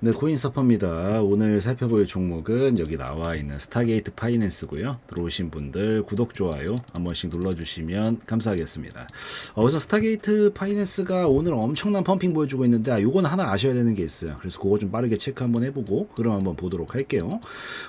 네, 코인서퍼입니다. 오늘 살펴볼 종목은 여기 나와 있는 스타게이트 파이낸스고요. 들어오신 분들 구독, 좋아요 한 번씩 눌러주시면 감사하겠습니다. 어, 그래서 스타게이트 파이낸스가 오늘 엄청난 펌핑 보여주고 있는데 아, 요거는 하나 아셔야 되는 게 있어요. 그래서 그거 좀 빠르게 체크 한번 해보고 그럼 한번 보도록 할게요.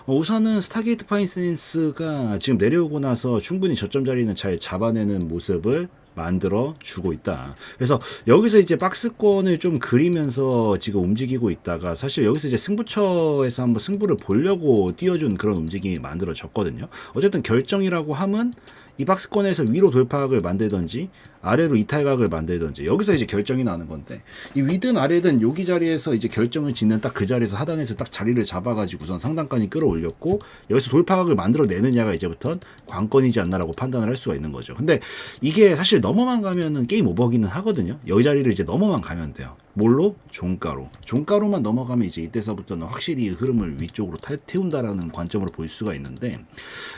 어, 우선은 스타게이트 파이낸스가 지금 내려오고 나서 충분히 저점 자리는 잘 잡아내는 모습을 만들어 주고 있다. 그래서 여기서 이제 박스권을 좀 그리면서 지금 움직이고 있다가 사실 여기서 이제 승부처에서 한번 승부를 보려고 띄워준 그런 움직임이 만들어졌거든요. 어쨌든 결정이라고 함은 이 박스권에서 위로 돌파각을 만들던지 아래로 이탈각을 만들던지 여기서 이제 결정이 나는 건데 이 위든 아래든 여기 자리에서 이제 결정을 짓는 딱 그 자리에서 하단에서 딱 자리를 잡아가지고선 상단까지 끌어올렸고 여기서 돌파각을 만들어내느냐가 이제부터 관건이지 않나라고 판단을 할 수가 있는 거죠. 근데 이게 사실 넘어만 가면은 게임 오버기는 하거든요. 여기 자리를 이제 넘어만 가면 돼요. 뭘로? 종가로. 종가로만 넘어가면 이제 이때서부터는 확실히 흐름을 위쪽으로 타- 태운다라는 관점으로 볼 수가 있는데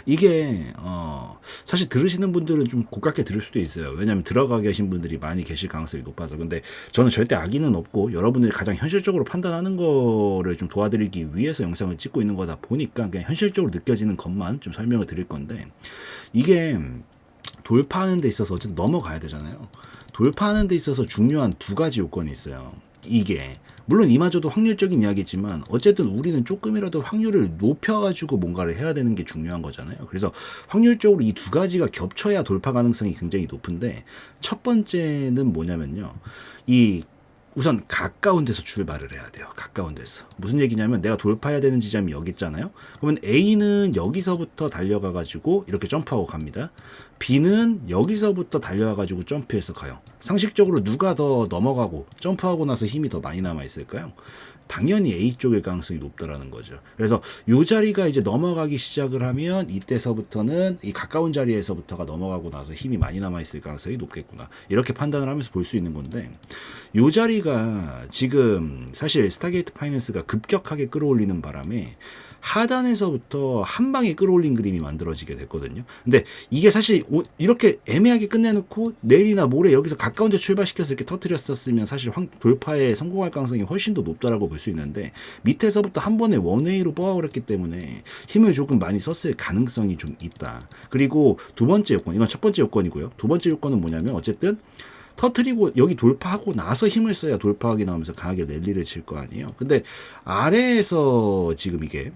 이게 어 사실 들으시는 분들은 좀 고깝게 들을 수도 있어요. 왜냐하면 들어가 계신 분들이 많이 계실 가능성이 높아서. 근데 저는 절대 악의는 없고 여러분들이 가장 현실적으로 판단하는 거를 좀 도와드리기 위해서 영상을 찍고 있는 거다 보니까 그냥 현실적으로 느껴지는 것만 좀 설명을 드릴 건데 이게 돌파하는 데 있어서 어쨌든 넘어가야 되잖아요. 돌파하는 데 있어서 중요한 두 가지 요건이 있어요. 이게 물론 이마저도 확률적인 이야기지만 어쨌든 우리는 조금이라도 확률을 높여가지고 뭔가를 해야 되는 게 중요한 거잖아요. 그래서 확률적으로 이 두 가지가 겹쳐야 돌파 가능성이 굉장히 높은데 첫 번째는 뭐냐면요. 이 우선 가까운 데서 출발을 해야 돼요. 가까운 데서. 무슨 얘기냐면 내가 돌파해야 되는 지점이 여기 있잖아요. 그러면 A는 여기서부터 달려가 가지고 이렇게 점프하고 갑니다. B는 여기서부터 달려가 가지고 점프해서 가요. 상식적으로 누가 더 넘어가고 점프하고 나서 힘이 더 많이 남아 있을까요? 당연히 A 쪽일 가능성이 높다라는 거죠. 그래서 요 자리가 이제 넘어가기 시작을 하면 이때서부터는 이 가까운 자리에서부터가 넘어가고 나서 힘이 많이 남아 있을 가능성이 높겠구나. 이렇게 판단을 하면서 볼 수 있는 건데 요 자리가 지금 사실 스타게이트 파이낸스가 급격하게 끌어올리는 바람에 하단에서부터 한 방에 끌어올린 그림이 만들어지게 됐거든요. 근데 이게 사실 오- 이렇게 애매하게 끝내놓고 내일이나 모레 여기서 가까운 데 출발시켜서 이렇게 터트렸었으면 사실 황- 돌파에 성공할 가능성이 훨씬 더 높다라고 볼 수 있는데 밑에서부터 한 번에 원웨이로 했기 때문에 힘을 조금 많이 썼을 가능성이 좀 있다. 그리고 두 번째 요건, 이건 첫 번째 요건이고요. 두 번째 요건은 뭐냐면 어쨌든 터트리고 여기 돌파하고 나서 힘을 써야 돌파하기 나오면서 강하게 랠리를 칠 거 아니에요. 근데 아래에서 지금 이게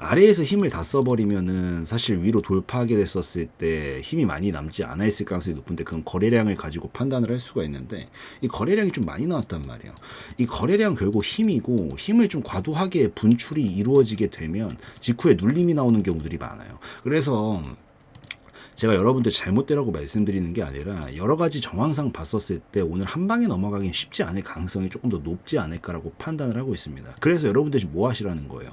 아래에서 힘을 다 써버리면은 사실 위로 돌파하게 됐었을 때 힘이 많이 남지 않아 있을 가능성이 높은데 그건 거래량을 가지고 판단을 할 수가 있는데 이 거래량이 좀 많이 나왔단 말이에요. 이 거래량 결국 힘이고 힘을 좀 과도하게 분출이 이루어지게 되면 직후에 눌림이 나오는 경우들이 많아요. 그래서 제가 여러분들 잘못되라고 말씀드리는 게 아니라 여러 가지 정황상 봤었을 때 오늘 한 방에 넘어가긴 쉽지 않을 가능성이 조금 더 높지 않을까라고 판단을 하고 있습니다. 그래서 여러분들 지금 뭐 하시라는 거예요?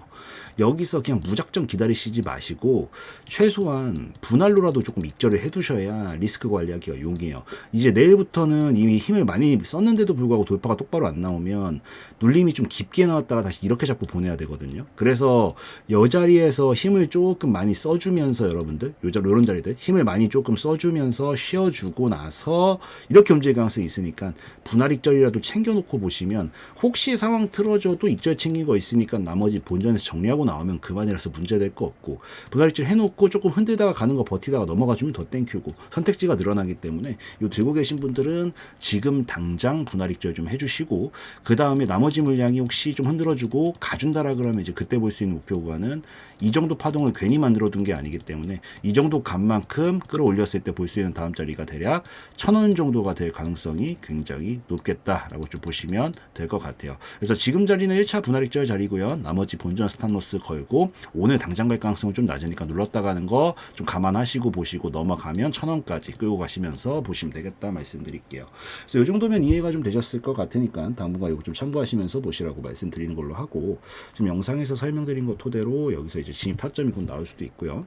여기서 그냥 무작정 기다리시지 마시고 최소한 분할로라도 조금 익절을 해두셔야 리스크 관리하기가 용이해요. 이제 내일부터는 이미 힘을 많이 썼는데도 불구하고 돌파가 똑바로 안 나오면 눌림이 좀 깊게 나왔다가 다시 이렇게 잡고 보내야 되거든요. 그래서 여 자리에서 힘을 조금 많이 써주면서 여러분들 요자 요런 자리들 힘을 많이 조금 써주면서 쉬어주고 나서 이렇게 움직일 가능성이 있으니까 분할 익절이라도 챙겨놓고 보시면 혹시 상황 틀어져도 익절 챙긴 거 있으니까 나머지 본전에서 정리하고 나오면 그만이라서 문제될 거 없고 분할 익절 해놓고 조금 흔들다가 가는 거 버티다가 넘어가주면 더 땡큐고 선택지가 늘어나기 때문에 요 들고 계신 분들은 지금 당장 분할 익절 좀 해주시고 그 다음에 나머지 물량이 혹시 좀 흔들어주고 가준다라 그러면 이제 그때 볼 수 있는 목표 구간은 이 정도 파동을 괜히 만들어 둔 게 아니기 때문에 이 정도 값만큼 끌어올렸을 때 볼 수 있는 다음 자리가 대략 천 원 정도가 될 가능성이 굉장히 높겠다라고 좀 보시면 될 것 같아요. 그래서 지금 자리는 1차 분할익절 자리고요. 나머지 본전 스탑로스 걸고 오늘 당장 갈 가능성은 좀 낮으니까 눌렀다 가 는 거 좀 감안하시고 보시고 넘어가면 천 원까지 끌고 가시면서 보시면 되겠다 말씀드릴게요. 그래서 이 정도면 이해가 좀 되셨을 것 같으니까 당분간 이거 좀 참고하시면서 보시라고 말씀드리는 걸로 하고 지금 영상에서 설명드린 것 토대로 여기서 이제 진입 타점이 곧 나올 수도 있고요.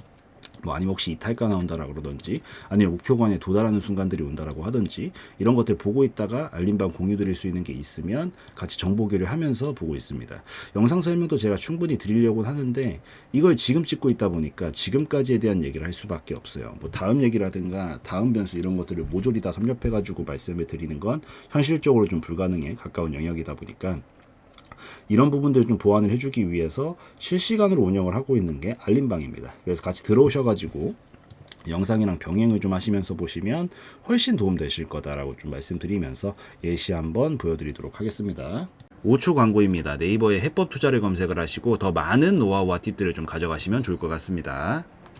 뭐 아니면 혹시 이탈가 나온다라 그러든지 아니면 목표관에 도달하는 순간들이 온다라고 하든지 이런 것들 보고 있다가 알림방 공유 드릴 수 있는 게 있으면 같이 정보 교류를 하면서 보고 있습니다. 영상 설명도 제가 충분히 드리려고 하는데 이걸 지금 찍고 있다 보니까 지금까지에 대한 얘기를 할 수밖에 없어요. 뭐 다음 얘기라든가 다음 변수 이런 것들을 모조리 다 섭렵해 가지고 말씀을 드리는 건 현실적으로 좀 불가능에 가까운 영역이다 보니까 이런 부분들을 좀 보완을 해주기 위해서 실시간으로 운영을 하고 있는 게 알림방입니다. 그래서 같이 들어오셔가지고 영상이랑 병행을 좀 하시면서 보시면 훨씬 도움 되실 거다라고 좀 말씀드리면서 예시 한번 보여드리도록 하겠습니다. 5초 광고입니다. 네이버에 해법 투자를 검색을 하시고 더 많은 노하우와 팁들을 좀 가져가시면 좋을 것 같습니다.